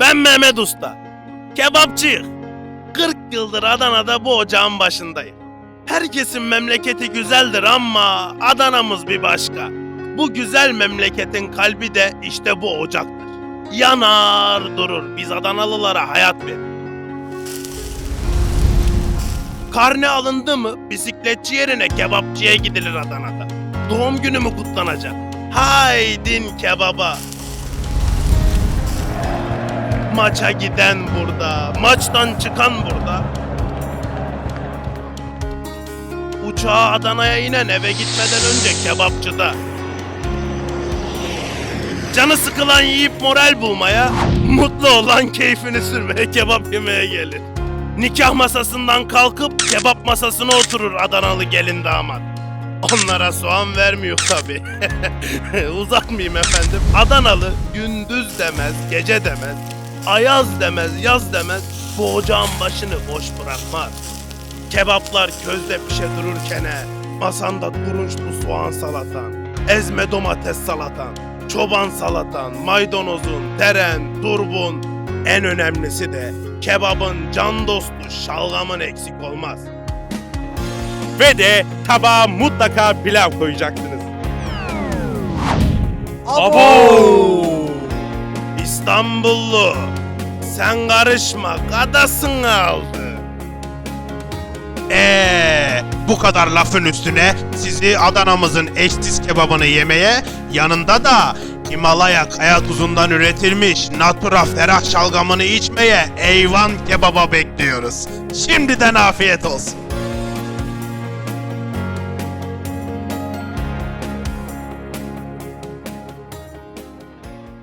Ben Mehmet Usta. Kebapçıyım. 40 yıldır Adana'da bu ocağın başındayım. Herkesin memleketi güzeldir ama Adana'mız bir başka. Bu güzel memleketin kalbi de işte bu ocaktır. Yanar durur. Biz Adanalılara hayat verir. Karne alındı mı bisikletçi yerine kebapçıya gidilir Adana'da. Doğum günü mü kutlanacak? Haydin kebaba. Maça giden burada, maçtan çıkan burada. Uçağa Adana'ya inen eve gitmeden önce kebapçıda. Canı sıkılan yiyip moral bulmaya, mutlu olan keyfini sürmeye kebap yemeye gelir. Nikah masasından kalkıp kebap masasına oturur Adanalı gelin damat. Onlara soğan vermiyor tabi. Uzatmayayım efendim. Adanalı gündüz demez, gece demez, ayaz demez, yaz demez. Bu ocağın başını boş bırakmaz. Kebaplar közde pişe dururken masanda turunçlu soğan salatan, ezme domates salatan, çoban salatan, maydanozun, teren, turbun, en önemlisi de kebabın can dostu şalgamın eksik olmaz. Ve de tabağa mutlaka pilav koyacaksınız. İstanbullu sen karışma kadasın aldı. Ee, bu kadar lafın üstüne sizi Adana'mızın eşsiz kebabını yemeye, yanında da Himalaya kaya tuzundan üretilmiş natura ferah şalgamını içmeye eyvan kebaba bekliyoruz. Şimdiden afiyet olsun.